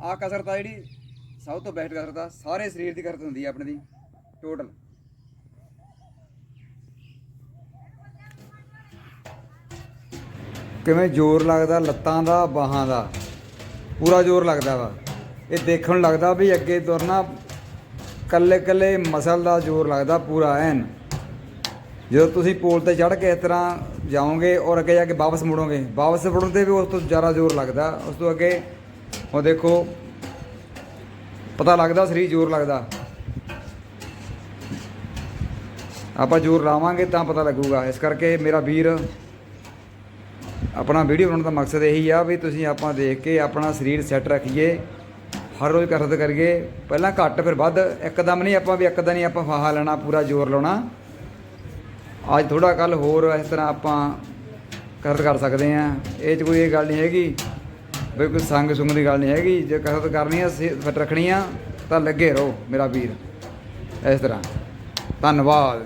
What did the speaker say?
ਆ ਕਸਰਤ ਆ ਜਿਹੜੀ ਸਭ ਤੋਂ ਬੈਸਟ ਕਸਰਤ ਆ, ਸਾਰੇ ਸਰੀਰ ਦੀ ਕਸਰਤ ਹੁੰਦੀ ਆ ਆਪਣੇ ਦੀ ਟੋਟਲ ਕਿਵੇਂ ਜ਼ੋਰ ਲੱਗਦਾ, ਲੱਤਾਂ ਦਾ, ਬਾਹਾਂ ਦਾ? ਪੂਰਾ ਜ਼ੋਰ ਲੱਗਦਾ ਵਾ। ਇਹ ਦੇਖਣ ਨੂੰ ਲੱਗਦਾ ਵੀ ਅੱਗੇ ਤੁਰਨਾ ਕੱਲੇ ਕੱਲੇ ਮਸਲ ਦਾ ਜ਼ੋਰ ਲੱਗਦਾ ਪੂਰਾ, ਐਨ। ਜਦੋਂ ਤੁਸੀਂ ਪੋਲ ਤੇ ਚੜ੍ਹ ਕੇ ਇਸ ਤਰ੍ਹਾਂ ਜਾਓਗੇ ਔਰ ਅੱਗੇ ਜਾ ਕੇ ਵਾਪਸ ਮੁੜੋਗੇ, ਵਾਪਸ ਮੁੜਨ ਤੇ ਵੀ ਉਸ ਤੋਂ ਜ਼ਿਆਦਾ ਜ਼ੋਰ ਲੱਗਦਾ, ਉਸ ਤੋਂ ਅੱਗੇ ਉਹ ਦੇਖੋ, ਪਤਾ ਲੱਗਦਾ ਸਰੀਰ ਜ਼ੋਰ ਲੱਗਦਾ। ਆਪਾਂ ਜ਼ੋਰ ਲਾਵਾਂਗੇ ਤਾਂ ਪਤਾ ਲੱਗੂਗਾ। ਇਸ ਕਰਕੇ ਮੇਰਾ ਵੀਰ ਆਪਣਾ ਵੀਡੀਓ ਬਣਾਉਣ ਦਾ ਮਕਸਦ ਇਹੀ ਆ ਵੀ ਤੁਸੀਂ ਆਪਾਂ ਦੇਖ ਕੇ ਆਪਣਾ ਸਰੀਰ ਸੈੱਟ ਰੱਖੀਏ, ਹਰ ਰੋਜ਼ ਕਸਰਤ ਕਰੀਏ। ਪਹਿਲਾਂ ਘੱਟ, ਫਿਰ ਵੱਧ। ਇੱਕਦਮ ਨਹੀਂ ਆਪਾਂ ਵੀ ਇੱਕਦਮ ਨਹੀਂ ਆਪਾਂ ਫਾਹਾ ਲੈਣਾ, ਪੂਰਾ ਜ਼ੋਰ ਲਾਉਣਾ। ਅੱਜ ਥੋੜਾ ਕੱਲ ਹੋਰ ਇਸ ਤਰ੍ਹਾਂ ਆਪਾਂ ਕਸਰਤ ਕਰ ਸਕਦੇ ਆ ਇਹ 'ਚ ਕੋਈ ਇਹ ਗੱਲ ਨਹੀਂ ਹੈਗੀ। ਵੀ ਕੋਈ ਸੰਗ ਸੁੰਗ ਦੀ ਗੱਲ ਨਹੀਂ ਹੈਗੀ, ਜੇ ਕਸਰਤ ਕਰਨੀ ਆ ਫਿੱਟ ਰੱਖਣੀ ਆ, ਤਾਂ ਲੱਗੇ ਰਹੋ ਮੇਰਾ ਵੀਰ। ਇਸ ਤਰ੍ਹਾਂ। ਧੰਨਵਾਦ।